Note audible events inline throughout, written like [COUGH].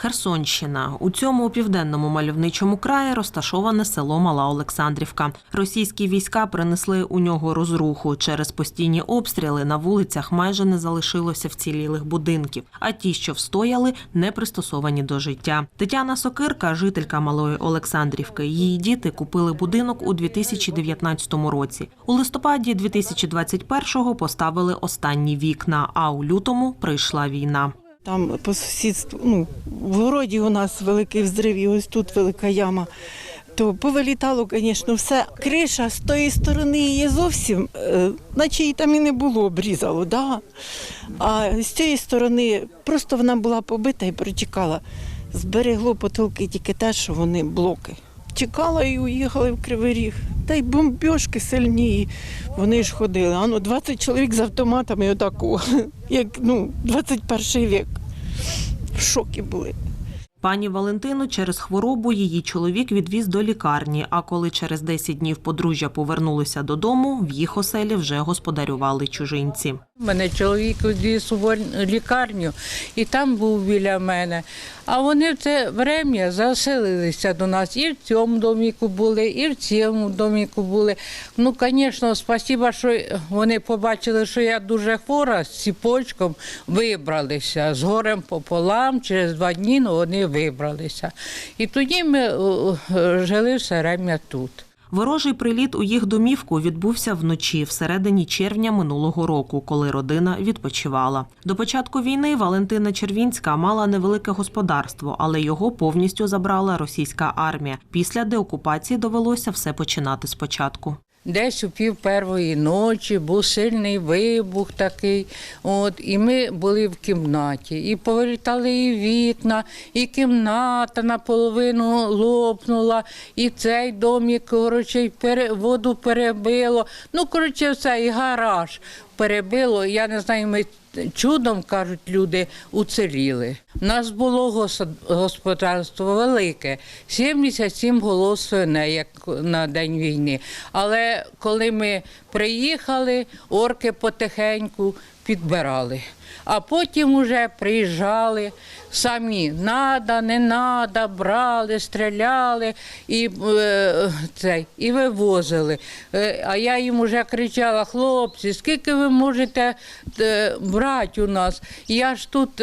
Херсонщина у цьому південному мальовничому краї розташоване село Мала Олександрівка. Російські війська принесли у нього розруху. Через постійні обстріли на вулицях майже не залишилося вцілілих будинків. А ті, що встояли, не пристосовані до життя. Тетяна Сокирка, жителька Малої Олександрівки. Її діти купили будинок у 2019 році. У листопаді 2021-го поставили останні вікна. А у лютому прийшла війна. Там по сусідству, ну, в городі у нас великий взрив, і ось тут велика яма. То повилітало, звісно, все. Криша з тої сторони її зовсім, е, наче її там і не було, обрізало. Да? А з цієї сторони просто вона була побита і протікала. Зберегло потолки тільки те, що вони блоки. Чекала і уїхали в Кривий Ріг. Та й бомбьошки сильні. Вони ж ходили. А ну 20 чоловік з автоматами отаку, [LAUGHS] як ну, 21 вік. В шокі були. Пані Валентину через хворобу її чоловік відвіз до лікарні. А коли через 10 днів подружжя повернулися додому, в їх оселі вже господарювали чужинці. Мене чоловік відвіз у лікарню і там був біля мене. А вони в це врем'я заселилися до нас. І в цьому доміку були, і в цьому доміку були. Ну, звісно, спасіба, що вони побачили, що я дуже хвора з ціпочком вибралися. З горем пополам, через два дні ну, вони вибралися. І тоді ми е, е, жили все врем'я тут. Ворожий приліт у їх домівку відбувся вночі, всередині червня минулого року, коли родина відпочивала. До початку війни Валентина Червінська мала невелике господарство, але його повністю забрала російська армія. Після деокупації довелося все починати спочатку. Десь у пів первої ночі був сильний вибух такий. От, і ми були в кімнаті. І повилітали і вікна, і кімната наполовину лопнула, і цей домик, коротше, і воду перебило. Ну, коротше, все, і гараж перебило. Я не знаю, ми чудом кажуть люди уціліли. У нас було гос- господарство велике, 77 голов свиней, як на день війни. Але коли ми приїхали, орки потихеньку підбирали. А потім уже приїжджали самі надо, не надо, брали, стріляли і, е, цей, і вивозили. Е, а я їм вже кричала, хлопці, скільки ви можете е, брати у нас? Я ж тут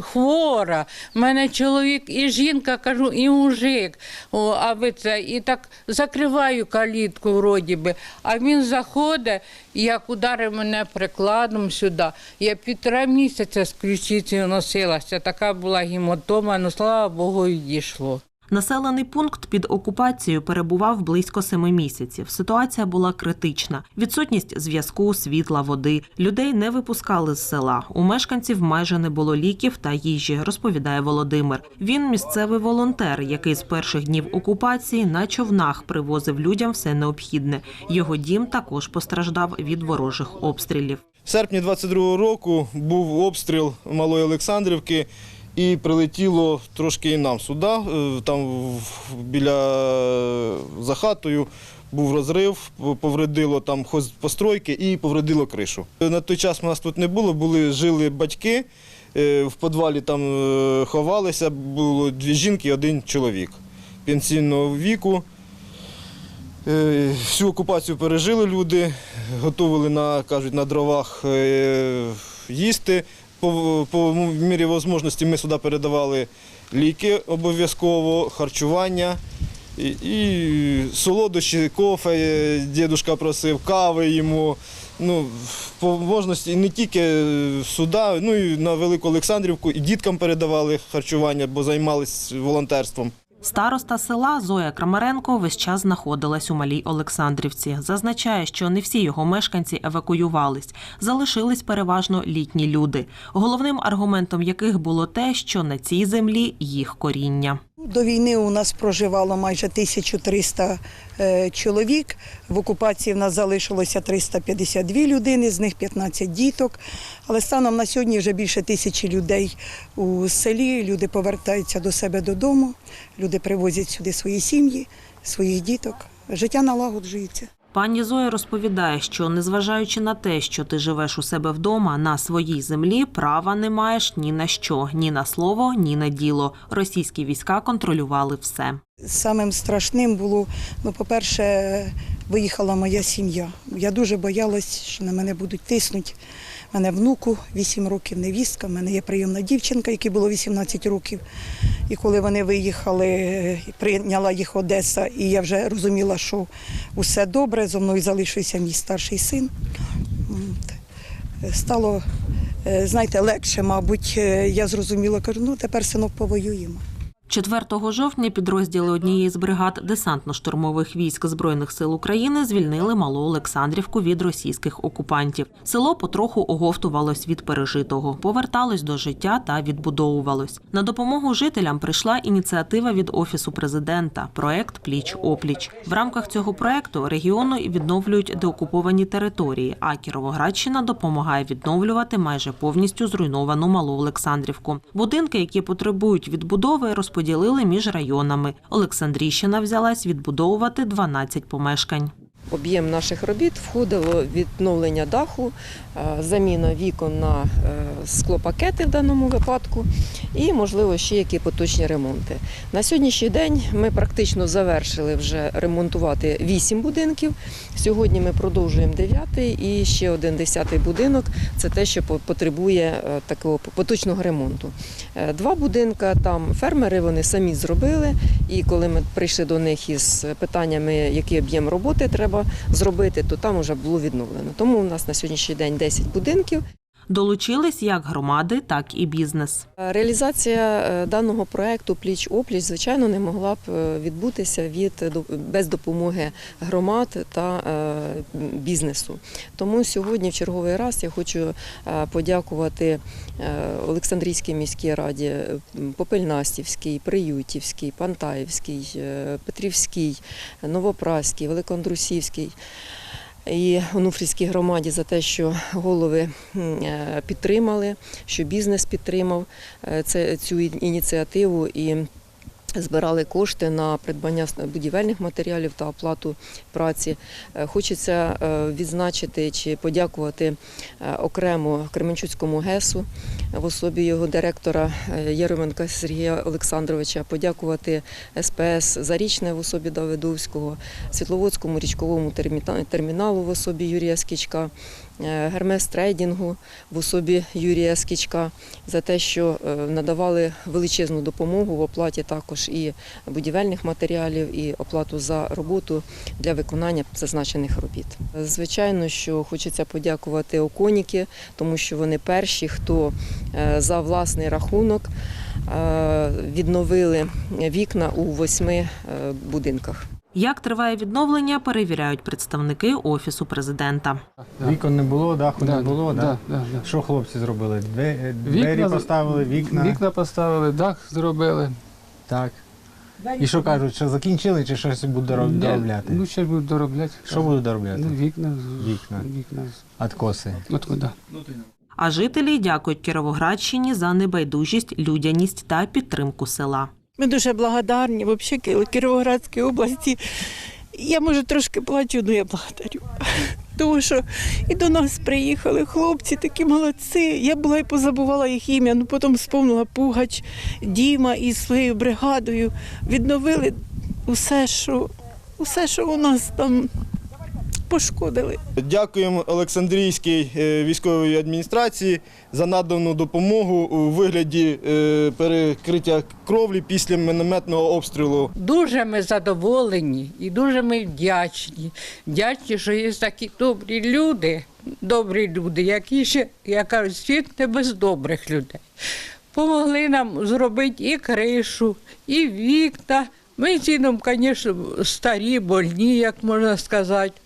хвора. У мене чоловік і жінка, кажу, і мужик. О, а ви це, і так закриваю калітку вроді би. А він заходить, як ударив мене прикладом сюди. Я півтора місяця з ключицею носилася. Така була гематома, ну слава Богу, і дійшло. Населений пункт під окупацією перебував близько семи місяців. Ситуація була критична: відсутність зв'язку, світла, води. Людей не випускали з села. У мешканців майже не було ліків та їжі, розповідає Володимир. Він місцевий волонтер, який з перших днів окупації на човнах привозив людям все необхідне. Його дім також постраждав від ворожих обстрілів. В серпні 22-го року був обстріл Малої Олександрівки і прилетіло трошки і нам сюди. Е, Там біля за хатою був розрив, повредило там постройки і повредило кришу. На той час у нас тут не було, були жили батьки. е, В підвалі там е, ховалися, було дві жінки і один чоловік пенсійного віку. Е, Всю окупацію пережили люди, готували на, кажуть, на дровах е, їсти. По, по мірі можливості ми сюди передавали ліки обов'язково, харчування і, і солодощі, кофе, дідушка дідусь просив, кави йому. Ну, по можливості не тільки сюди, ну і на Велику Олександрівку, і діткам передавали харчування, бо займалися волонтерством. Староста села Зоя Крамаренко весь час знаходилась у малій Олександрівці. Зазначає, що не всі його мешканці евакуювались, залишились переважно літні люди, головним аргументом яких було те, що на цій землі їх коріння. До війни у нас проживало майже 1300 е, чоловік. В окупації в нас залишилося 352 людини, з них 15 діток. Але станом на сьогодні вже більше тисячі людей у селі. Люди повертаються до себе додому, люди привозять сюди свої сім'ї, своїх діток. Життя налагоджується. Пані Зоя розповідає, що незважаючи на те, що ти живеш у себе вдома на своїй землі, права не маєш ні на що, ні на слово, ні на діло. Російські війська контролювали все. Самим страшним було, ну, по-перше, виїхала моя сім'я. Я дуже боялась, що на мене будуть тиснути. У мене внуку 8 років невістка, в мене є прийомна дівчинка, якій було 18 років. І коли вони виїхали, прийняла їх Одеса, і я вже розуміла, що усе добре, зо мною залишився мій старший син. Стало, е, знаєте, легше, мабуть, Е, я зрозуміла, кажу, ну тепер синок повоюємо. 4 жовтня підрозділи однієї з бригад десантно-штурмових військ Збройних сил України звільнили Малу Олександрівку від російських окупантів. Село потроху оговтувалось від пережитого, поверталось до життя та відбудовувалось. На допомогу жителям прийшла ініціатива від офісу президента. Проект Пліч опліч. В рамках цього проекту регіону відновлюють деокуповані території. А Кіровоградщина допомагає відновлювати майже повністю зруйновану Малу Олександрівку. Будинки, які потребують відбудови, розподілили між районами. Олександрійщина взялась відбудовувати 12 помешкань. Об'єм наших робіт входило відновлення даху, е, заміна вікон на е, склопакети в даному випадку і, можливо, ще які поточні ремонти. На сьогоднішній день ми практично завершили вже ремонтувати 8 будинків. Сьогодні ми продовжуємо 9 і ще один 10 будинок. Це те, що потребує е, такого поточного ремонту. Два будинка там фермери вони самі зробили. І коли ми прийшли до них із питаннями, який об'єм роботи треба зробити, то там вже було відновлено. Тому у нас на сьогоднішній день 10 будинків. Долучились як громади, так і бізнес. Реалізація е, даного проекту пліч опліч звичайно не могла б е, відбутися від без допомоги громад та е, бізнесу. Тому сьогодні, в черговий раз, я хочу подякувати Олександрійській міській раді, Попельнастівській, Приютівській, Пантаївській, Петрівській, Новопраській, Великоандрусівській і Онуфрівській громаді за те, що голови е, підтримали, що бізнес підтримав е, цю ініціативу. І збирали кошти на придбання будівельних матеріалів та оплату праці. Е, Хочеться е, відзначити чи подякувати е, окремо Кременчуцькому ГЕСу в особі його директора Єременка Сергія Олександровича, подякувати СПС Зарічне в особі Давидовського, Світловодському річковому терміна- терміналу в особі Юрія Скічка, Гермес Трейдінгу в особі Юрія Скічка за те, що е, надавали величезну допомогу в оплаті також і будівельних матеріалів, і оплату за роботу для виконання зазначених робіт. Звичайно, що хочеться подякувати Оконіки, тому що вони перші, хто е, за власний рахунок е, відновили вікна у восьми е, будинках. Як триває відновлення, перевіряють представники офісу президента. Вікон не було, даху Да, не було, да, да? да, да. Що хлопці зробили? Двері Вікна- поставили, вікна. Вікна поставили, дах зробили. Так. І що кажуть, що закінчили чи щось будуть Ні, доробляти? Ну, ще будуть доробляти. Що будуть доробляти? Ну, вікна. Вікна. Вікна. Откоси. Откуда? А жителі дякують Кіровоградщині за небайдужість, людяність та підтримку села. Ми дуже благодарні, взагалі Кіровоградській області. Я може трошки плачу, але я благодарю. [LAUGHS] Тому що і до нас приїхали хлопці, такі молодці. Я була і позабувала їх ім'я, ну потім сповнила Пугач, Діма із своєю бригадою. Відновили усе, що, усе, що у нас там пошкодили. Дякуємо Олександрійській е, військовій адміністрації за надану допомогу у вигляді е, перекриття кровлі після мінометного обстрілу. Дуже ми задоволені і дуже ми вдячні. Вдячні, що є такі добрі люди, добрі люди, які ще, я кажу, світ не без добрих людей. Помогли нам зробити і кришу, і вікна. Ми з сином, звісно, старі, больні, як можна сказати.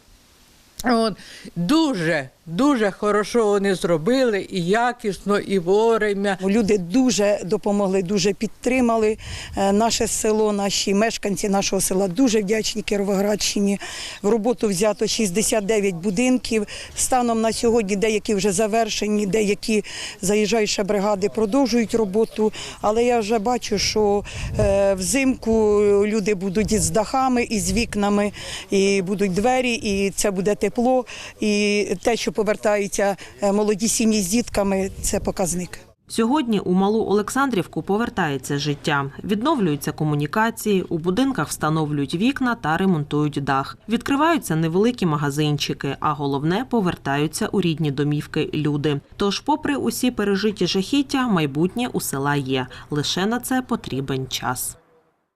От, дуже Дуже хорошо вони зробили і якісно, і вовремя. Люди дуже допомогли, дуже підтримали е, наше село, наші мешканці нашого села дуже вдячні Кіровоградщині. В роботу взято 69 будинків. Станом на сьогодні деякі вже завершені, деякі заїжджаючі бригади продовжують роботу. Але я вже бачу, що е, взимку люди будуть із дахами, і з вікнами, і будуть двері, і це буде тепло. І те, що повертаються е, молоді сім'ї з дітками, це показник. Сьогодні у малу Олександрівку повертається життя. Відновлюються комунікації, у будинках встановлюють вікна та ремонтують дах. Відкриваються невеликі магазинчики, а головне повертаються у рідні домівки люди. Тож, попри усі пережиті жахіття, майбутнє у села є. Лише на це потрібен час.